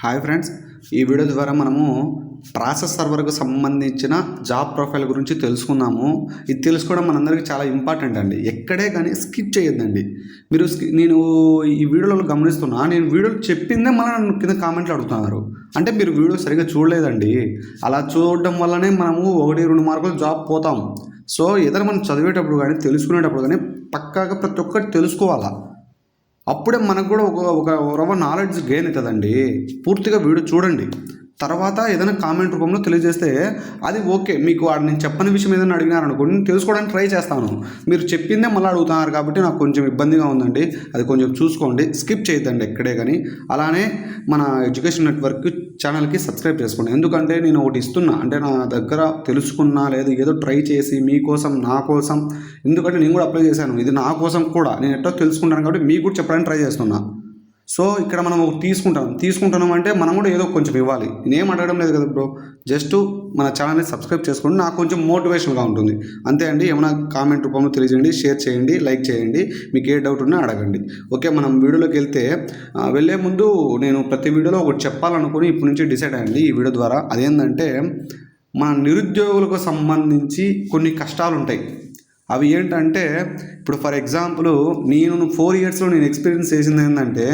Hi friends ఈ video ద్వారా మనము ప్రాసెస్ సర్వర్కు సంబంధించిన జాబ్ ప్రొఫైల్ గురించి తెలుసుకుందాము ఇది తెలుసుకోవడం మనందరికీ చాలా ఇంపార్టెంట్ అండి. ఎక్కడే కానీ స్కిప్ చేయొద్దండి. మీరు నేను ఈ వీడియోలో గమనిస్తున్నా నేను వీడియోలు చెప్పిందే మళ్ళీ నన్ను కింద కామెంట్లు అడుగుతున్నారు. అంటే మీరు వీడియో సరిగ్గా చూడలేదండి. అలా చూడడం వల్లనే మనము ఒకటి రెండు మార్కులు జాబ్ పోతాం. సో ఏదైనా మనం చదివేటప్పుడు కానీ తెలుసుకునేటప్పుడు కానీ పక్కాగా ప్రతి ఒక్కటి తెలుసుకోవాలా? అప్పుడే మనకు కూడా ఒక ఒక రవ్వ నాలెడ్జ్ గెయిన్ అవుతుందండి. పూర్తిగా వీడియో చూడండి. తర్వాత ఏదైనా కామెంట్ రూపంలో తెలియజేస్తే అది ఓకే మీకు వాడు నేను చెప్పని విషయం ఏదైనా అడిగినారనుకోండి నేను తెలుసుకోవడానికి ట్రై చేస్తాను. మీరు చెప్పిందే మళ్ళీ అడుగుతున్నారు కాబట్టి నాకు కొంచెం ఇబ్బందిగా ఉందండి. అది కొంచెం చూసుకోండి. స్కిప్ చేయొద్దండి ఎక్కడే కానీ. అలానే మన ఎడ్యుకేషన్ నెట్వర్క్ ఛానల్కి సబ్స్క్రైబ్ చేసుకోండి. ఎందుకంటే నేను ఒకటి ఇస్తున్నా. అంటే నా దగ్గర తెలుసుకున్నా లేదా ఏదో ట్రై చేసి మీకోసం నా కోసం. ఎందుకంటే నేను కూడా అప్లై చేశాను. ఇది నా కోసం కూడా. నేను ఎట్టో తెలుసుకుంటాను కాబట్టి మీకు కూడా చెప్పడానికి ట్రై చేస్తున్నా. సో ఇక్కడ మనం తీసుకుంటాం. తీసుకుంటున్నాం అంటే మనం కూడా ఏదో కొంచెం ఇవ్వాలి. నేనేం అడగడం లేదు కదా బ్రో. జస్ట్ మన ఛానల్ని సబ్స్క్రైబ్ చేసుకోండి. నాకు కొంచెం మోటివేషన్గా ఉంటుంది. అంతే అండి. ఏమైనా కామెంట్ రూపంలో తెలియజేయండి షేర్ చేయండి లైక్ చేయండి. మీకు ఏ డౌట్ ఉన్నా అడగండి. ఓకే మనం వీడియోలోకి వెళ్తే వెళ్ళే ముందు నేను ప్రతి వీడియోలో ఒకటి చెప్పాలనుకుని ఇప్పటి నుంచి డిసైడ్ అయ్యండి ఈ వీడియో ద్వారా. అదేంటంటే మన నిరుద్యోగులకు సంబంధించి కొన్ని కష్టాలు ఉంటాయి అవి ఏంటంటే ఇప్పుడు ఫర్ ఎగ్జాంపుల్ నేను ఫోర్ ఇయర్స్లో నేను ఎక్స్పీరియన్స్ చేసింది ఏంటంటే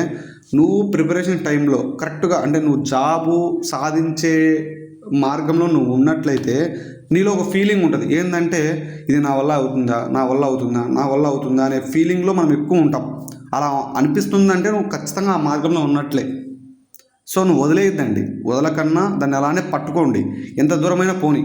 నువ్వు ప్రిపరేషన్ టైంలో కరెక్ట్గా అంటే నువ్వు జాబు సాధించే మార్గంలో నువ్వు ఉన్నట్లయితే నీలో ఒక ఫీలింగ్ ఉంటుంది. ఏంటంటే ఇది నా వల్ల అవుతుందా నా వల్ల అవుతుందా నా వల్ల అవుతుందా అనే ఫీలింగ్లో మనం ఎక్కువ ఉంటాం. అలా అనిపిస్తుందంటే నువ్వు ఖచ్చితంగా ఆ మార్గంలో ఉన్నట్లే. సో నువ్వు వదిలేయద్దండి. వదలకన్నా దాన్ని అలానే పట్టుకోండి. ఎంత దూరమైనా పోనీ.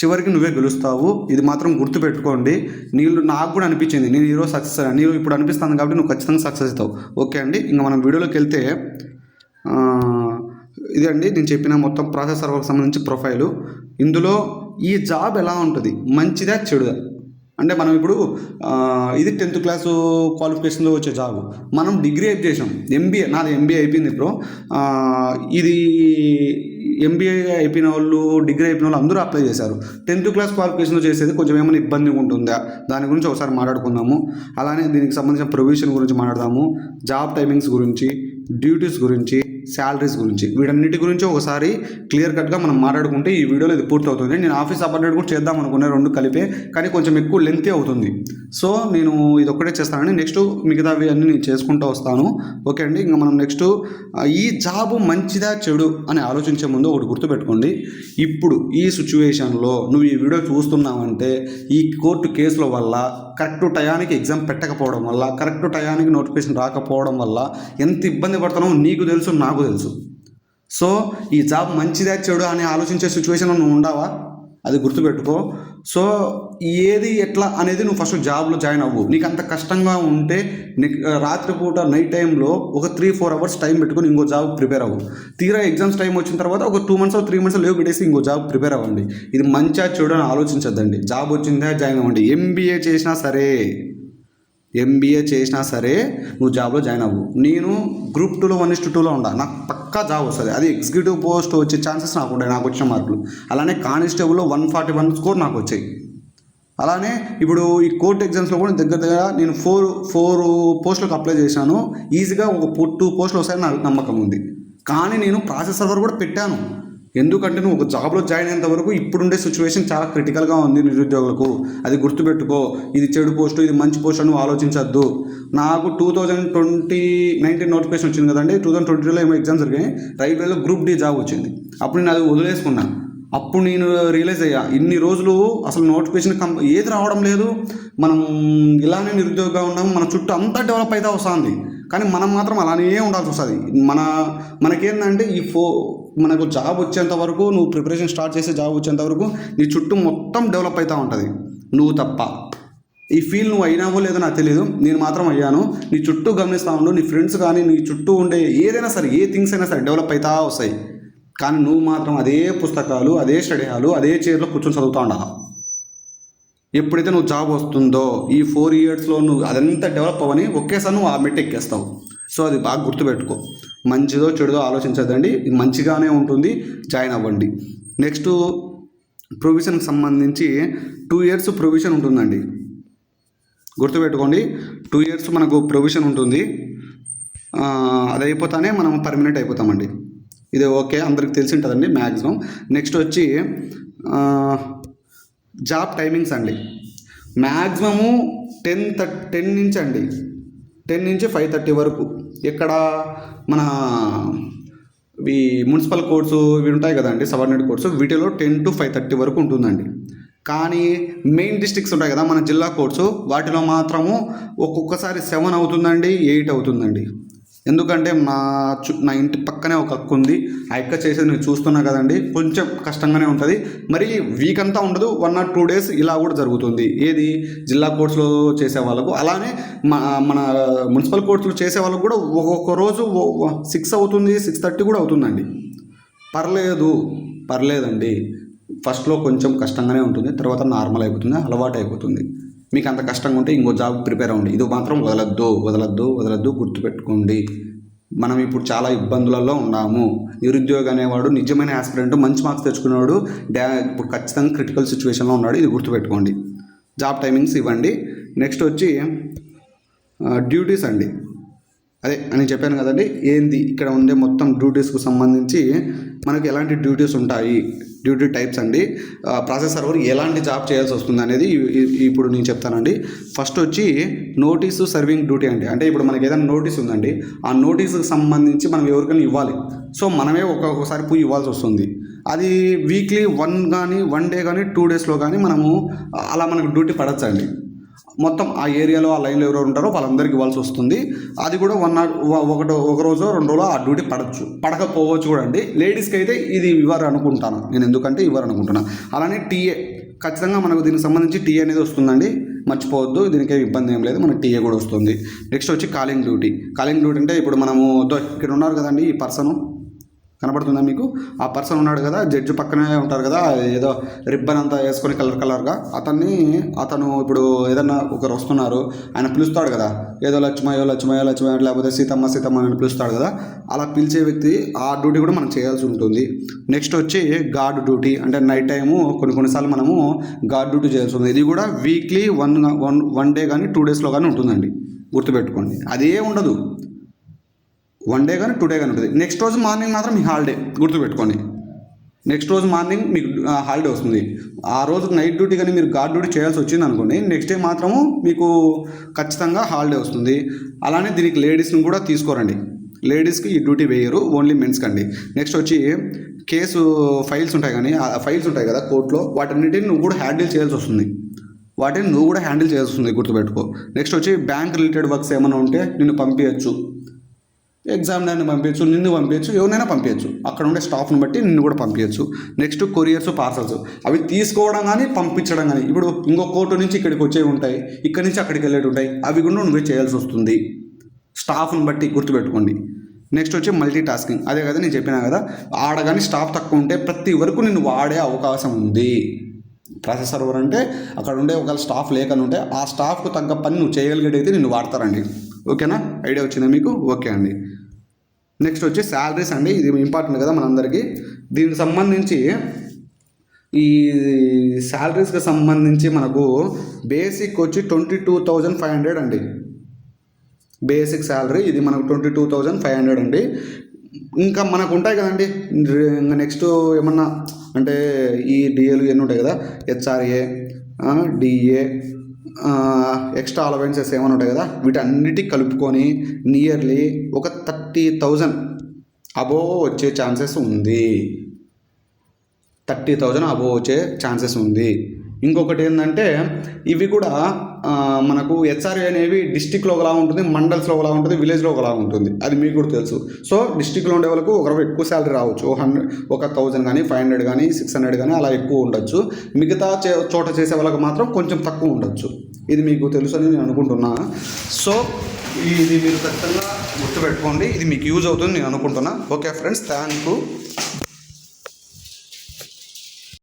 చివరికి నువ్వే గెలుస్తావు. ఇది మాత్రం గుర్తుపెట్టుకోండి. నీళ్ళు నాకు కూడా అనిపించింది. నేను ఈరోజు సక్సెస్ అయ్యాను నీవు ఇప్పుడు అనిపిస్తుంది కాబట్టి నువ్వు ఖచ్చితంగా సక్సెస్ అవుతావు. ఓకే అండి. ఇంకా మనం వీడియోలోకి వెళ్తే ఇదే అండి. నేను చెప్పిన మొత్తం ప్రాసెస్ సర్వర్కి సంబంధించి ప్రొఫైలు ఇందులో ఈ జాబ్ ఎలా ఉంటుంది? మంచిదా చెడుదా? అంటే మనం ఇప్పుడు ఇది టెన్త్ క్లాసు క్వాలిఫికేషన్లో వచ్చే జాబ్ మనం డిగ్రీ అయిపోయి చేసాం. ఎంబీఏ నాది ఎంబీఏ అయిపోయింది ఇప్పుడు ఇది ఎంబీఏ అయిపోయిన వాళ్ళు డిగ్రీ అయిపోయిన వాళ్ళు అందరూ అప్లై చేశారు. టెన్త్ క్లాస్ క్వాలిఫికేషన్లో చేసేది కొంచెం ఏమైనా ఇబ్బంది ఉంటుందా? దాని గురించి ఒకసారి మాట్లాడుకుందాము. అలానే దీనికి సంబంధించిన ప్రొవిజన్ గురించి మాట్లాడదాము. జాబ్ టైమింగ్స్ గురించి డ్యూటీస్ గురించి శాలరీస్ గురించి వీటన్నిటి గురించి ఒకసారి క్లియర్ కట్గా మనం మాట్లాడుకుంటే ఈ వీడియోలో ఇది పూర్తి అవుతుంది నేను ఆఫీస్ అపార్ట్మెంట్ కూడా చేద్దాం అనుకునే రెండు కలిపే కానీ కొంచెం ఎక్కువ లెంతీ అవుతుంది. సో నేను ఇది ఒక్కటే చేస్తానండి. నెక్స్ట్ మిగతావి అన్నీ నేను చేసుకుంటూ వస్తాను. ఓకే అండి ఇంకా మనం నెక్స్ట్ ఈ జాబ్ మంచిదా చెడు అని ఆలోచించే ముందు ఒకటి గుర్తుపెట్టుకోండి. ఇప్పుడు ఈ సిచ్యువేషన్లో నువ్వు ఈ వీడియో చూస్తున్నావంటే ఈ కోర్టు కేసుల వల్ల కరెక్ట్ టయానికి ఎగ్జామ్ పెట్టకపోవడం వల్ల కరెక్ట్ టయానికి నోటిఫికేషన్ రాకపోవడం వల్ల ఎంత ఇబ్బంది పడుతున్నామో నీకు తెలుసు నాకు తెలుసు. సో ఈ జాబ్ మంచిదా చెడు అని ఆలోచించే సిచ్యువేషన్లో నువ్వు ఉండవా? అది గుర్తుపెట్టుకో. సో ఏది ఎట్లా అనేది నువ్వు ఫస్ట్ జాబ్లో జాయిన్ అవ్వు. నీకు అంత కష్టంగా ఉంటే రాత్రిపూట నైట్ టైంలో ఒక త్రీ ఫోర్ అవర్స్ టైం పెట్టుకుని ఇంకో జాబ్ ప్రిపేర్ అవ్వు. తీరా ఎగ్జామ్స్ టైం వచ్చిన తర్వాత ఒక టూ మంత్స్ త్రీ మంత్స్ లేవు పెట్టేసి ఇంకో జాబ్ ప్రిపేర్ అవ్వండి. ఇది మంచిగా చూడని ఆలోచించద్దండి. జాబ్ వచ్చిందా జాయిన్ అవ్వండి. ఎంబీఏ చేసినా సరే ఎంబీఏ చేసినా సరే నువ్వు జాబ్లో జాయిన్ అవ్వు. నేను గ్రూప్ టూలో వన్ ఇస్ టూలో ఉండా. నాకు పక్కా జాబ్ వస్తుంది. అది ఎగ్జిక్యూటివ్ పోస్ట్ వచ్చే ఛాన్సెస్ నాకు ఉంటాయి నాకు వచ్చిన మార్కులు. అలానే కానిస్టేబుల్లో వన్ ఫార్టీ వన్ స్కోర్ నాకు వచ్చాయి. అలానే ఇప్పుడు ఈ కోర్ట్ ఎగ్జామ్స్లో కూడా దగ్గర దగ్గర నేను ఫోర్ ఫోర్ పోస్టులకు అప్లై చేశాను. ఈజీగా ఒక టూ పోస్టులు వస్తాయని నాకు నమ్మకం ఉంది. కానీ నేను ప్రాసెస్ సర్వర్ కూడా పెట్టాను. ఎందుకంటే నువ్వు ఒక జాబ్లో జాయిన్ అయ్యేంత వరకు ఇప్పుడుండే సిచ్యువేషన్ చాలా క్రిటికల్గా ఉంది నిరుద్యోగులకు. అది గుర్తుపెట్టుకో. ఇది చెడు పోస్టు ఇది మంచి పోస్ట్ అని నువ్వు ఆలోచించద్దు. నాకు two thousand twenty nineteen notification వచ్చింది కదండి. టూ థౌసండ్ ట్వంటీలో ఏమో ఎగ్జామ్స్ జరిగాయి. రైల్వేలో గ్రూప్ డి జాబ్ వచ్చింది. అప్పుడు నేను అది వదిలేసుకున్నాను అప్పుడు నేను రియలైజ్ అయ్యా. ఇన్ని రోజులు అసలు నోటిఫికేషన్ కం ఏది రావడం లేదు. మనం ఇలానే నిరుద్యోగంగా ఉన్నాము మన చుట్టూ అంతా డెవలప్ అయితే వస్తుంది. కానీ మనం మాత్రం అలానే ఉండాల్సి వస్తుంది. మన మనకేంటంటే ఈ ఫో మనకు జాబ్ వచ్చేంత వరకు నువ్వు ప్రిపరేషన్ స్టార్ట్ చేసే జాబ్ వచ్చేంత వరకు నీ చుట్టూ మొత్తం డెవలప్ అవుతూ ఉంటుంది. నువ్వు తప్ప. ఈ ఫీల్ నువ్వు అయినావో లేదో నాకు తెలియదు నేను మాత్రం అయ్యాను. నీ చుట్టూ గమనిస్తా ఉండు. నీ ఫ్రెండ్స్ కానీ నీ చుట్టూ ఉండే ఏదైనా సరే ఏ థింగ్స్ అయినా సరే డెవలప్ అవుతా వస్తాయి. కానీ నువ్వు మాత్రం అదే పుస్తకాలు అదే స్టడీ హాలు అదే చైర్లో కూర్చొని చదువుతూ ఉండాలి? ఎప్పుడైతే నువ్వు జాబ్ వస్తుందో ఈ ఫోర్ ఇయర్స్లో నువ్వు అదంతా డెవలప్ అవ్వని ఒకేసారి నువ్వు ఆ మెట్ ఎక్కేస్తావు. సో అది బాగా గుర్తుపెట్టుకో. మంచిదో చెడుదో ఆలోచించదండి ఇది మంచిగానే ఉంటుంది. జాయిన్ అవ్వండి. నెక్స్ట్ ప్రొవిజన్కి సంబంధించి టూ ఇయర్స్ ప్రొవిజన్ ఉంటుందండి. గుర్తుపెట్టుకోండి. టూ ఇయర్స్ మనకు ప్రొవిజన్ ఉంటుంది. అది అయిపోతానే మనం పర్మనెంట్ అయిపోతామండి. ఇది ఓకే అందరికి తెలిసి ఉంటుందండి మ్యాక్సిమం నెక్స్ట్ వచ్చి జాబ్ టైమింగ్స్ అండి. మ్యాక్సిమము టెన్ థర్ టెన్ నుంచి అండి టెన్ నుంచి ఫైవ్ థర్టీ వరకు. ఇక్కడ మన ఈ మున్సిపల్ కోర్సు ఇవి ఉంటాయి కదండి సబార్డినేట్ కోర్సు వీటిలో టెన్ టు ఫైవ్ థర్టీ వరకు ఉంటుందండి. కానీ మెయిన్ డిస్ట్రిక్ట్స్ ఉంటాయి కదా మన జిల్లా కోర్సు వాటిలో మాత్రము ఒక్కొక్కసారి సెవెన్ అవుతుందండి ఎయిట్ అవుతుందండి. ఎందుకంటే నా చు నా ఇంటి పక్కనే ఒక అక్క ఉంది. ఆ అక్క చేసేది నేను చూస్తున్నా కదండి. కొంచెం కష్టంగానే ఉంటుంది. మరి వీక్ అంతా ఉండదు. వన్ ఆర్ టూ డేస్ ఇలా కూడా జరుగుతుంది. ఏది? జిల్లా కోర్ట్స్లో చేసే వాళ్ళకు. అలానే మన మన మున్సిపల్ కోర్ట్స్లో చేసే వాళ్ళకు కూడా ఒక్కొక్క రోజు సిక్స్ అవుతుంది సిక్స్ థర్టీ కూడా అవుతుందండి. పర్లేదు. పర్లేదండి. ఫస్ట్లో కొంచెం కష్టంగానే ఉంటుంది. తర్వాత నార్మల్ అయిపోతుంది అలవాటు అయిపోతుంది మీకు అంత కష్టంగా ఉంటే ఇంకో జాబ్ ప్రిపేర్ అవ్వండి. ఇది మాత్రం వదలద్దు వదలద్దు వదలద్దు గుర్తుపెట్టుకోండి. మనం ఇప్పుడు చాలా ఇబ్బందులలో ఉన్నాము. నిరుద్యోగి అనేవాడు నిజమైన యాస్పిరెంట్ మంచి మార్క్స్ తెచ్చుకునేవాడు డా ఇప్పుడు ఖచ్చితంగా క్రిటికల్ సిచ్యువేషన్లో ఉన్నాడు ఇది గుర్తుపెట్టుకోండి. జాబ్ టైమింగ్స్ ఇవ్వండి. నెక్స్ట్ వచ్చి డ్యూటీస్ అండి. అదే అని చెప్పాను కదండి. ఏంది? ఇక్కడ ఉండే మొత్తం డ్యూటీస్కు సంబంధించి మనకు ఎలాంటి డ్యూటీస్ ఉంటాయి? డ్యూటీ టైప్స్ అండి. ప్రాసెస్ సర్వర్ ఎలాంటి జాబ్ చేయాల్సి వస్తుంది అనేది ఇప్పుడు నేను చెప్తానండి. ఫస్ట్ వచ్చి నోటీసు సర్వింగ్ డ్యూటీ అండి. అంటే ఇప్పుడు మనకి ఏదైనా నోటీస్ ఉందండి. ఆ నోటీసుకి సంబంధించి మనం ఎవరికైనా ఇవ్వాలి. సో మనమే ఒక్కొక్కసారి పోయి ఇవ్వాల్సి వస్తుంది. అది వీక్లీ వన్ కానీ వన్ డే కానీ టూ డేస్లో కానీ మనము అలా మనకు డ్యూటీ పడచ్చండి. మొత్తం ఆ ఏరియాలో ఆ లైన్లో ఎవరు ఉంటారో వాళ్ళందరికీ ఇవ్వాల్సి వస్తుంది. అది కూడా వన్ ఒకటో ఒక రోజు రెండు రోజులో ఆ డ్యూటీ పడచ్చు. పడకపోవచ్చు కూడా అండి. లేడీస్కి అయితే ఇది ఇవ్వరు అనుకుంటాను. నేను ఎందుకంటే ఇవ్వరు అనుకుంటున్నాను అలానే టీఏ ఖచ్చితంగా మనకు దీనికి సంబంధించి టీ అనేది వస్తుందండి. మర్చిపోవద్దు దీనికి ఇబ్బంది ఏం లేదు. మనకి టీఏ కూడా వస్తుంది. నెక్స్ట్ వచ్చి కాలింగ్ డ్యూటీ. కాలింగ్ డ్యూటీ అంటే ఇప్పుడు మనము ఇక్కడ ఉన్నారు కదండి ఈ పర్సన్. కనబడుతుందా మీకు? ఆ పర్సన్ ఉన్నాడు కదా జడ్జి పక్కనే ఉంటారు కదా ఏదో రిబ్బన్ అంతా వేసుకొని కలర్ కలర్గా అతన్ని అతను ఇప్పుడు ఏదన్నా ఒకరు వస్తున్నారు ఆయన పిలుస్తాడు కదా. ఏదో లక్ష్మయ్యో లక్ష్మయ్యో లక్ష్మయ్య లేకపోతే సీతమ్మ సీతమ్మ అని పిలుస్తాడు కదా. అలా పిలిచే వ్యక్తి ఆ డ్యూటీ కూడా మనం చేయాల్సి ఉంటుంది. నెక్స్ట్ వచ్చి గార్డ్ డ్యూటీ అంటే నైట్ టైము కొన్ని కొన్నిసార్లు మనము గార్డ్ డ్యూటీ చేయాల్సి ఉంది ఇది కూడా weekly one one one day కానీ టూ డేస్లో కానీ ఉంటుందండి. గుర్తుపెట్టుకోండి. అదే ఉండదు. వన్ డే కానీ టూ డే కానీ ఉంటుంది. నెక్స్ట్ రోజు మార్నింగ్ మాత్రం మీ హాలిడే గుర్తుపెట్టుకోండి. నెక్స్ట్ రోజు మార్నింగ్ మీకు హాలిడే వస్తుంది. ఆ రోజు నైట్ డ్యూటీ కానీ మీరు గార్డ్ డ్యూటీ చేయాల్సి వచ్చింది అనుకోండి నెక్స్ట్ డే మాత్రము మీకు ఖచ్చితంగా హాలిడే వస్తుంది. అలానే దీనికి లేడీస్ని కూడా తీసుకోరండి. లేడీస్కి ఈ డ్యూటీ వేయరు ఓన్లీ మెన్స్కి అండి నెక్స్ట్ వచ్చి కేసు ఫైల్స్ ఉంటాయి కానీ ఆ ఫైల్స్ ఉంటాయి కదా కోర్టులో వాటన్నిటిని నువ్వు కూడా హ్యాండిల్ చేయాల్సి వస్తుంది. వాటిని నువ్వు కూడా హ్యాండిల్ చేయాల్సి వస్తుంది గుర్తుపెట్టుకో. నెక్స్ట్ వచ్చి బ్యాంక్ రిలేటెడ్ వర్క్స్ ఏమైనా ఉంటే నిన్ను పంపించచ్చు ఎగ్జామినర్ని పంపించచ్చు నిన్ను పంపించచ్చు ఎవరినైనా పంపించచ్చు అక్కడ ఉండే స్టాఫ్ని బట్టి నిన్ను కూడా పంపించచ్చు నెక్స్ట్ కొరియర్స్ పార్సల్స్ అవి తీసుకోవడం కానీ పంపించడం కానీ ఇప్పుడు ఇంకో కోర్టు నుంచి ఇక్కడికి వచ్చేవి ఉంటాయి. ఇక్కడి నుంచి అక్కడికి వెళ్ళేవి ఉంటాయి. అవి కూడా నువ్వే చేయాల్సి వస్తుంది. స్టాఫ్ని బట్టి గుర్తుపెట్టుకోండి. నెక్స్ట్ వచ్చి మల్టీ టాస్కింగ్ అదే కదా నేను చెప్పినా కదా ఆడ కానీ స్టాఫ్ తక్కువ ఉంటే ప్రతి వరకు నిన్ను వాడే అవకాశం ఉంది. ప్రాసెస్ సర్వర్ అంటే అక్కడ ఉండే ఒకవేళ స్టాఫ్ లేకని ఉంటే ఆ స్టాఫ్కు తగ్గ పని నువ్వు చేయగలిగేటైతే నిన్ను వాడతారండి. ఓకేనా? ఐడియా వచ్చిందా మీకు? ఓకే అండి. నెక్స్ట్ వచ్చి శాలరీస్ అండి. ఇది ఇంపార్టెంట్ కదా మనందరికీ. దీనికి సంబంధించి ఈ శాలరీస్కి సంబంధించి మనకు బేసిక్ వచ్చి twenty two thousand five hundred అండి. బేసిక్ శాలరీ ఇది మనకు twenty two thousand five hundred అండి. ఇంకా మనకు ఉంటాయి కదండి. ఇంకా నెక్స్ట్ ఏమన్నా అంటే ఈ డిఏలు ఇవన్నీ ఉంటాయి కదా. హెచ్ఆర్ఏ డిఏ ఎక్స్ట్రా అలవెన్సెస్ ఏమైనా ఉంటాయి కదా వీటన్నిటికి కలుపుకొని నియర్లీ ఒక థర్టీ థౌజండ్ అబోవ్ వచ్చే ఛాన్సెస్ ఉంది. థర్టీ థౌజండ్ అబోవ్ వచ్చే ఛాన్సెస్ ఉంది. ఇంకొకటి ఏంటంటే ఇవి కూడా మనకు హెచ్ఆర్ఏ అనేవి డిస్టిక్లో ఒకలా ఉంటుంది మండల్స్లో ఒకలా ఉంటుంది విలేజ్లో ఒకలా ఉంటుంది. అది మీకు కూడా తెలుసు. సో డిస్టిక్లో ఉండే వాళ్ళకు ఒకరు ఎక్కువ శాలరీ రావచ్చు. హండ్రెడ్ ఒక థౌజండ్ కానీ ఫైవ్ హండ్రెడ్ కానీ సిక్స్ హండ్రెడ్ కానీ అలా ఎక్కువ ఉండొచ్చు. మిగతా చోట చేసే వాళ్ళకి మాత్రం కొంచెం తక్కువ ఉండొచ్చు. ఇది మీకు తెలుసు అని నేను అనుకుంటున్నా. సో ఇది మీరు ఖచ్చితంగా గుర్తుపెట్టుకోండి. ఇది మీకు యూజ్ అవుతుంది నేను అనుకుంటున్నా. Okay friends thank you